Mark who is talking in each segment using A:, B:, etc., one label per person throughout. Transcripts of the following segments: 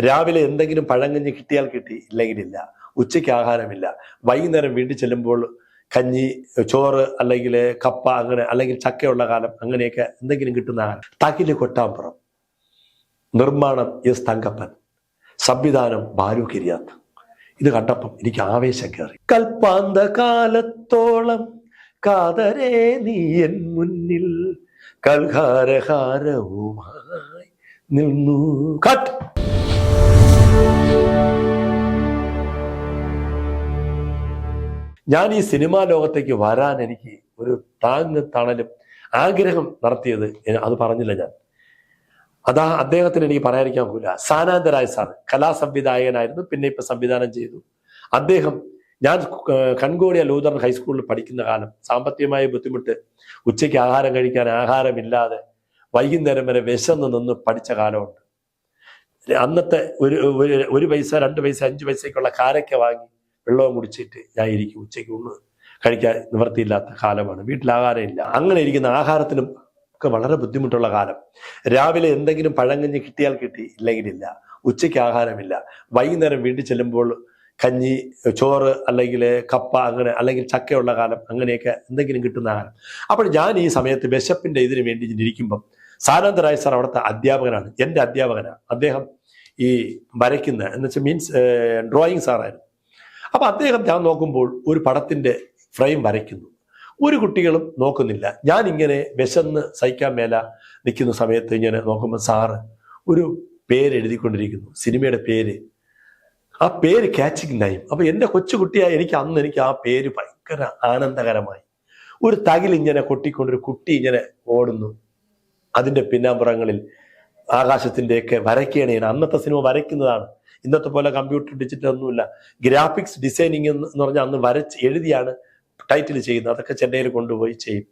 A: രാവിലെ എന്തെങ്കിലും പഴങ്കഞ്ഞി കിട്ടിയാൽ കിട്ടി ഇല്ലെങ്കിലില്ല ഉച്ചയ്ക്ക് ആഹാരമില്ല. വൈകുന്നേരം വീട്ടിൽ ചെല്ലുമ്പോൾ കഞ്ഞി ചോറ് അല്ലെങ്കിൽ കപ്പ അങ്ങനെ അല്ലെങ്കിൽ ചക്കയുള്ള കാലം അങ്ങനെയൊക്കെ എന്തെങ്കിലും കിട്ടുന്ന ആഹാരം. തകിൽ കൊട്ടാമ്പുറം. നിർമ്മാണം എസ് തങ്കപ്പൻ. സംവിധാനം ബാലു കിരിയാത്ത്. ഇത് കണ്ടപ്പം എനിക്ക് ആവേശം കയറി. കൽപ്പാന്ത കാലത്തോളം കാതരേ നീ എൻ മുന്നിൽ കൽഹാരഹാരവുമായി നിന്നു. കട്ട്. ഞാൻ ഈ സിനിമാ ലോകത്തേക്ക് വരാൻ എനിക്ക് ഒരു താങ്ങ് തണലും ആഗ്രഹം നടത്തിയത് അത് പറഞ്ഞില്ല ഞാൻ. അതാ അദ്ദേഹത്തിന് എനിക്ക് പറയാതിരിക്കാൻ പോകില്ല സാനാന്തരായ സാർ കലാസംവിധായകനായിരുന്നു പിന്നെ ഇപ്പൊ സംവിധാനം ചെയ്തു. അദ്ദേഹം ഞാൻ കൺകോടിയ ലൂതറൻ ഹൈസ്കൂളിൽ പഠിക്കുന്ന കാലം സാമ്പത്തികമായ ബുദ്ധിമുട്ട് ഉച്ചയ്ക്ക് ആഹാരം കഴിക്കാൻ ആഹാരമില്ലാതെ വൈകുന്നേരം വരെ വിശന്ന് നിന്ന് പഠിച്ച കാലമുണ്ട്. അന്നത്തെ ഒരു ഒരു- പൈസ രണ്ട് പൈസ അഞ്ച് പൈസയ്ക്കുള്ള കാരൊക്കെ വാങ്ങി വെള്ളവും കുടിച്ചിട്ട് ഞാൻ ഇരിക്കും ഉച്ചയ്ക്ക് ഉണ്ണ് കഴിക്കാൻ നിവർത്തിയില്ലാത്ത കാലമാണ്. വീട്ടിൽ ഇല്ല. അങ്ങനെ ഇരിക്കുന്ന ആഹാരത്തിനും ഒക്കെ വളരെ ബുദ്ധിമുട്ടുള്ള കാലം. രാവിലെ എന്തെങ്കിലും പഴങ്കഞ്ഞി കിട്ടിയാൽ കിട്ടി ഇല്ലെങ്കിലില്ല ഉച്ചയ്ക്ക് ആഹാരമില്ല. വൈകുന്നേരം വീട്ടിൽ ചെല്ലുമ്പോൾ കഞ്ഞി ചോറ് അല്ലെങ്കിൽ കപ്പ അങ്ങനെ അല്ലെങ്കിൽ ചക്കയുള്ള കാലം അങ്ങനെയൊക്കെ എന്തെങ്കിലും കിട്ടുന്ന ആഹാരം. അപ്പോൾ ഞാൻ ഈ സമയത്ത് വിശപ്പിന്റെ ഇതിന് വേണ്ടി ഇരിക്കുമ്പം സാനന്ദരായ് സാർ അവിടുത്തെ അധ്യാപകനാണ്. എന്റെ അധ്യാപകനാണ്. അദ്ദേഹം ഈ വരയ്ക്കുന്ന എന്ന് വെച്ചാൽ മീൻസ് ഡ്രോയിങ് സാറായിരുന്നു അപ്പൊ അദ്ദേഹം ഞാൻ നോക്കുമ്പോൾ ഒരു പടത്തിന്റെ ഫ്രെയിം വരയ്ക്കുന്നു. ഒരു കുട്ടികളും നോക്കുന്നില്ല. ഞാൻ ഇങ്ങനെ വിശന്ന് സഹിക്കാൻ മേല നിൽക്കുന്ന സമയത്ത് ഇങ്ങനെ നോക്കുമ്പോൾ സാറ് ഒരു പേര് എഴുതിക്കൊണ്ടിരിക്കുന്നു. സിനിമയുടെ പേര്. ആ പേര് ക്യാച്ചിങ് നൈം അപ്പൊ എന്റെ കൊച്ചുകുട്ടിയായ എനിക്ക് അന്ന് എനിക്ക് ആ പേര് ഭയങ്കര ആനന്ദകരമായി. ഒരു തകിൽ ഇങ്ങനെ കൊട്ടിക്കൊണ്ടൊരു കുട്ടി ഇങ്ങനെ ഓടുന്നു. അതിന്റെ പിന്നാമ്പുറങ്ങളിൽ ആകാശത്തിന്റെയൊക്കെ വരയ്ക്കുകയാണ് അന്നത്തെ സിനിമ വരയ്ക്കുന്നതാണ്. ഇന്നത്തെ പോലെ കമ്പ്യൂട്ടർ ഡിജിറ്റൽ ഒന്നുമില്ല. ഗ്രാഫിക്സ് ഡിസൈനിങ് എന്ന് പറഞ്ഞാൽ അന്ന് വരച്ച് എഴുതിയാണ് ടൈറ്റിൽ ചെയ്യുന്നത്. അതൊക്കെ ചെന്നൈയിൽ കൊണ്ടുപോയി ചെയ്യും.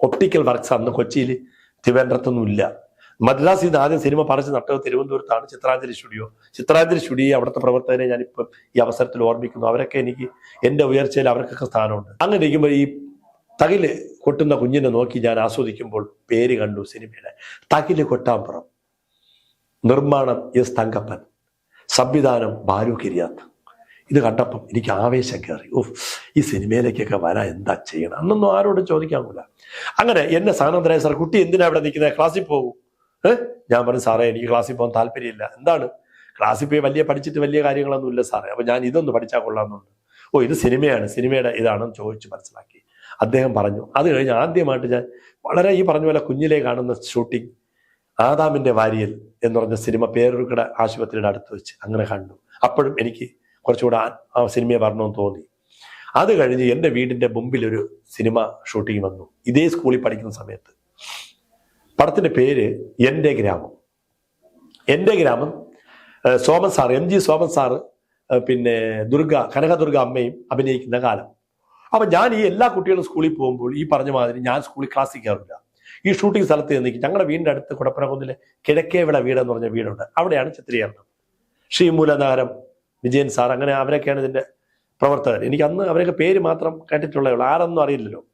A: ഒപ്റ്റിക്കൽ വർക്ക്സ് അന്ന് കൊച്ചിയിൽ തിരുവനന്തപുരത്തൊന്നും ഇല്ല മദ്രാസിൽ നിന്ന് ആദ്യം സിനിമ പറിച്ച് നട്ടത് തിരുവനന്തപുരത്താണ്. ചിത്രാഞ്ജലി സ്റ്റുഡിയോ. ചിത്രാഞ്ജലി സ്റ്റുഡിയോ അവിടുത്തെ പ്രവർത്തകരെ ഞാനിപ്പം ഈ അവസരത്തിൽ ഓർമ്മിക്കുന്നു. അവരൊക്കെ എനിക്ക് എന്റെ ഉയർച്ചയിൽ അവർക്കൊക്കെ സ്ഥാനമുണ്ട്. അങ്ങനെ ഇരിക്കുമ്പോൾ ഈ തകിൽ കൊട്ടുന്ന കുഞ്ഞിനെ നോക്കി ഞാൻ ആസ്വദിക്കുമ്പോൾ പേര് കണ്ടു സിനിമയുടെ. തകിൽ കൊട്ടാമ്പുറം. നിർമ്മാണം എസ് തങ്കപ്പൻ. സംവിധാനം ബാലു കിരിയാത്ത്. ഇത് കണ്ടപ്പം എനിക്ക് ആവേശം കയറി. ഓ ഈ സിനിമയിലേക്കൊക്കെ വരാൻ എന്താ ചെയ്യണം? അന്നൊന്നും ആരോടും ചോദിക്കാമൂല അങ്ങനെ എന്നെ സാനന്ദരായ സാർ കുട്ടി എന്തിനാ അവിടെ നിൽക്കുന്നത് ക്ലാസ്സിൽ പോകും. ഏഹ് ഞാൻ പറഞ്ഞു സാറേ എനിക്ക് ക്ലാസ്സിൽ പോകാൻ താല്പര്യമില്ല. എന്താണ്? ക്ലാസ്സിൽ പോയി വലിയ പഠിച്ചിട്ട് വലിയ കാര്യങ്ങളൊന്നുമില്ല സാറേ. അപ്പൊ ഞാൻ ഇതൊന്ന് പഠിച്ചാൽ കൊള്ളാമെന്നുണ്ട്. ഓ ഇത് സിനിമയാണ്. സിനിമയുടെ ഇതാണെന്ന് ചോദിച്ചു മനസ്സിലാക്കി. അദ്ദേഹം പറഞ്ഞു അത് കഴിഞ്ഞ് ആദ്യമായിട്ട് ഞാൻ വളരെ ഈ പറഞ്ഞ പോലെ കുഞ്ഞിലെ കാണുന്ന ഷൂട്ടിംഗ് ആദാമിന്റെ വാരിയൽ എന്ന് പറഞ്ഞ സിനിമ പേരൂർക്കട ആശുപത്രിയുടെ അടുത്ത് വെച്ച് അങ്ങനെ കണ്ടു. അപ്പോഴും എനിക്ക് കുറച്ചുകൂടെ ആ- സിനിമയെ വരണമെന്ന് തോന്നി. അത് കഴിഞ്ഞ് എന്റെ വീടിന്റെ മുമ്പിൽ ഒരു സിനിമ ഷൂട്ടിംഗ് വന്നു. ഇതേ സ്കൂളിൽ പഠിക്കുന്ന സമയത്ത്. പടത്തിന്റെ പേര് എന്റെ ഗ്രാമം. എന്റെ ഗ്രാമം Soman sir M G Soman sir പിന്നെ ദുർഗ കനകദുർഗ അമ്മയും അഭിനയിക്കുന്ന കാലം. അപ്പൊ ഞാൻ ഈ എല്ലാ കുട്ടികളും സ്കൂളിൽ പോകുമ്പോൾ ഈ പറഞ്ഞ മാതിരി ഞാൻ സ്കൂളിൽ ക്ലാസ്സിൽ കയറില്ല. ഈ ഷൂട്ടിംഗ് സ്ഥലത്ത് നിൽക്കും ഞങ്ങളുടെ വീടിന്റെ അടുത്ത് കുടപ്പനകുന്നിലെ കിഴക്കേവിള വീട് എന്ന് പറഞ്ഞ വീടുണ്ട്. അവിടെയാണ് ചിത്രീകരണം. ശ്രീമൂലനാരം വിജയൻ സാർ അങ്ങനെ അവരൊക്കെയാണ് ഇതിന്റെ പ്രവർത്തകർ. എനിക്ക് അന്ന് അവരൊക്കെ പേര് മാത്രം കേട്ടിട്ടുള്ളൂ ആരെന്നും അറിയില്ലല്ലോ.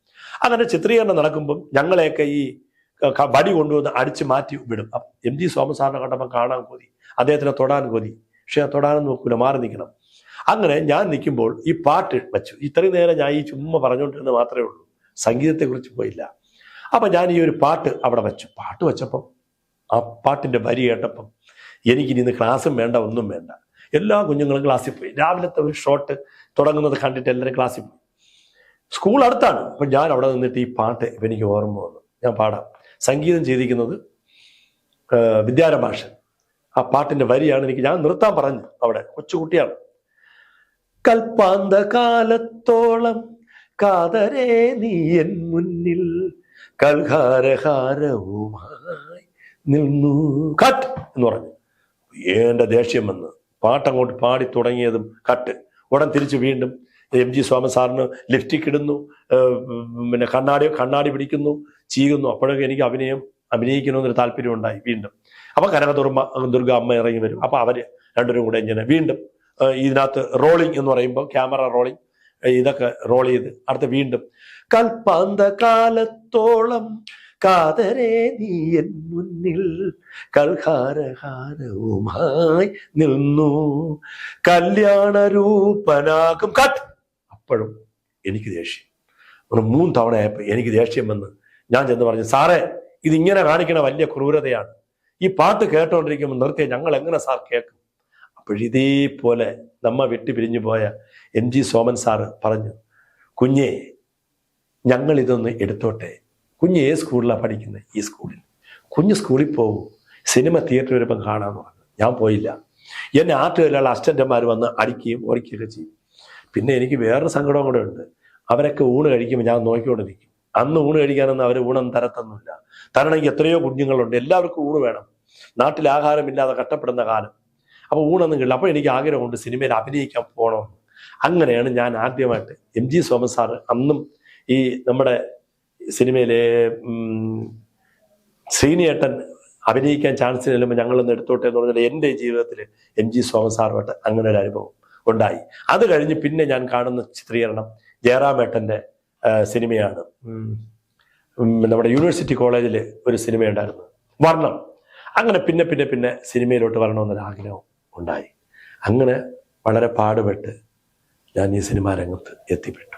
A: അങ്ങനെ ചിത്രീകരണം നടക്കുമ്പം ഞങ്ങളെയൊക്കെ ഈ വടി കൊണ്ടുവന്ന് അടിച്ച് മാറ്റി വിടും. എം ജി സോമൻ സാറിനെ കണ്ടപ്പോൾ കാണാൻ കൊതി. അദ്ദേഹത്തിനെ തൊടാൻ കൊതി. പക്ഷെ തൊടാനൊന്നും നോക്കൂല മാറി നിൽക്കണം. അങ്ങനെ ഞാൻ നിൽക്കുമ്പോൾ ഈ പാട്ട് വെച്ചു. ഇത്രയും നേരം ഞാൻ ഈ ചുമ്മാ പറഞ്ഞുകൊണ്ടിരുന്നത് മാത്രമേ ഉള്ളൂ. സംഗീതത്തെക്കുറിച്ച് പോയില്ല. അപ്പൊ ഞാൻ ഈ ഒരു പാട്ട് അവിടെ വെച്ചു. പാട്ട് വെച്ചപ്പം ആ പാട്ടിന്റെ വരി കേട്ടപ്പം എനിക്കിനി ഇന്ന് ക്ലാസ്സും വേണ്ട ഒന്നും വേണ്ട. എല്ലാ കുഞ്ഞുങ്ങളും ക്ലാസ്സിൽ പോയി. രാവിലത്തെ ഒരു ഷോട്ട് തുടങ്ങുന്നത് കണ്ടിട്ട് എല്ലാവരും ക്ലാസ്സിൽ പോയി. സ്കൂൾ അടുത്താണ്. അപ്പൊ ഞാൻ അവിടെ നിന്നിട്ട് ഈ പാട്ട് എനിക്ക് ഓർമ്മ വന്നു. ഞാൻ പാടാം. സംഗീതം ചെയ്തിരിക്കുന്നത് ആ, വിദ്യാരമാഷൻ ആ പാട്ടിന്റെ വരിയാണ് എനിക്ക് ഞാൻ നിർത്താൻ പറഞ്ഞു അവിടെ. കൊച്ചുകുട്ടിയാണ്. കൽപ്പാന്ത കാലത്തോളം കാതരേ നീ എൻ മുന്നിൽ കൽഹാരഹാരവുമായി നിന്നു. കട്ട് എന്ന് പറഞ്ഞു. ഏണ്ട ദേഷ്യം വന്ന്. പാട്ടങ്ങോട്ട് പാടി തുടങ്ങിയതും കട്ട്. ഉടൻ തിരിച്ചു വീണ്ടും എം ജി സ്വാമി സാറിന് ലിഫ്റ്റിക്ക് ഇടുന്നു പിന്നെ കണ്ണാടി കണ്ണാടി പിടിക്കുന്നു ചീകുന്നു. അപ്പോഴൊക്കെ എനിക്ക് അഭിനയം അഭിനയിക്കണമെന്നൊരു താല്പര്യം ഉണ്ടായി വീണ്ടും. അപ്പൊ കനകദുർമ്മ ദുർഗ അമ്മ ഇറങ്ങി വരും. അപ്പൊ അവർ രണ്ടുപേരും കൂടെ ഇങ്ങനെ വീണ്ടും ഇതിനകത്ത് റോളിംഗ് എന്ന് പറയുമ്പോൾ ക്യാമറ റോളിംഗ് ഇതൊക്കെ റോൾ ചെയ്ത്. അടുത്ത വീണ്ടും കൽപ്പാന്ത കാലത്തോളം കാതരേ നീ എൻ മുന്നിൽ കൽഹാരഹാരവുമായി നിന്നു. കല്യാണരൂപനാകും. കട്ട്. അപ്പോഴും എനിക്ക് ദേഷ്യം. ഒരു മൂന്ന് തവണയായപ്പോൾ എനിക്ക് ദേഷ്യം വന്ന് ഞാൻ ചെന്ന് പറഞ്ഞു സാറേ ഇതിങ്ങനെ കാണിക്കണ വലിയ ക്രൂരതയാണ്. ഈ പാട്ട് കേട്ടോണ്ടിരിക്കുമ്പോൾ നിർത്തിയ ഞങ്ങൾ എങ്ങനെ സാർ കേൾക്കും? അപ്പോഴിതേപോലെ നമ്മ വിട്ടു പിരിഞ്ഞു പോയ എം ജി സോമൻ സാറ് പറഞ്ഞു കുഞ്ഞെ ഞങ്ങൾ ഇതൊന്ന് എടുത്തോട്ടെ. കുഞ്ഞ് ഏത് സ്കൂളിലാണ് പഠിക്കുന്നത് ഈ സ്കൂളിൽ. കുഞ്ഞ് സ്കൂളിൽ പോകും സിനിമ തിയേറ്റർ വരുമ്പം കാണാമെന്ന് പറഞ്ഞു. ഞാൻ പോയില്ല. എന്നെ ആറ്റുകളിലുള്ള അസിസ്റ്റന്റുമാർ വന്ന് അടിക്കുകയും ഓടിക്കുകയൊക്കെ ചെയ്യും. പിന്നെ എനിക്ക് വേറൊരു സങ്കടവും കൂടെ ഉണ്ട്. അവരൊക്കെ ഊണ് കഴിക്കുമ്പോൾ ഞാൻ നോക്കിക്കൊണ്ട് നിൽക്കും. അന്ന് ഊണ് കഴിക്കാനൊന്നും അവർ ഊണം തരത്തൊന്നുമില്ല. തരണമെങ്കിൽ എത്രയോ കുഞ്ഞുങ്ങളുണ്ട്. എല്ലാവർക്കും ഊണ് വേണം. നാട്ടിൽ ആഹാരമില്ലാതെ കഷ്ടപ്പെടുന്ന കാലം. അപ്പോൾ ഊണൊന്നും കിട്ടില്ല. അപ്പോൾ എനിക്ക് ആഗ്രഹമുണ്ട് സിനിമയിൽ അഭിനയിക്കാൻ പോകണമെന്ന് അങ്ങനെയാണ് ഞാൻ ആദ്യമായിട്ട് എം ജി സോമൻ സാറ് അന്നും ഈ നമ്മുടെ സിനിമയിലെ ശ്രീനിയേട്ടൻ അഭിനയിക്കാൻ ചാൻസ് ചെല്ലുമ്പോൾ ഞങ്ങളൊന്ന് എടുത്തോട്ടെ എന്ന് പറഞ്ഞാൽ എന്റെ ജീവിതത്തിൽ എം ജി സോമൻ സാറുമായിട്ട് അങ്ങനെ ഒരു അനുഭവം ഉണ്ടായി. അത് കഴിഞ്ഞ് പിന്നെ ഞാൻ കാണുന്ന ചിത്രീകരണം ജയറാമേട്ടന്റെ സിനിമയാണ്. നമ്മുടെ യൂണിവേഴ്സിറ്റി കോളേജിൽ ഒരു സിനിമയുണ്ടായിരുന്നു. വർണം. അങ്ങനെ പിന്നെ പിന്നെ പിന്നെ സിനിമയിലോട്ട് വരണമെന്നൊരു ആഗ്രഹം ഉണ്ടായി. അങ്ങനെ വളരെ പാടുപെട്ട് ഞാൻ ഈ സിനിമാ രംഗത്ത് എത്തിപ്പെട്ടു.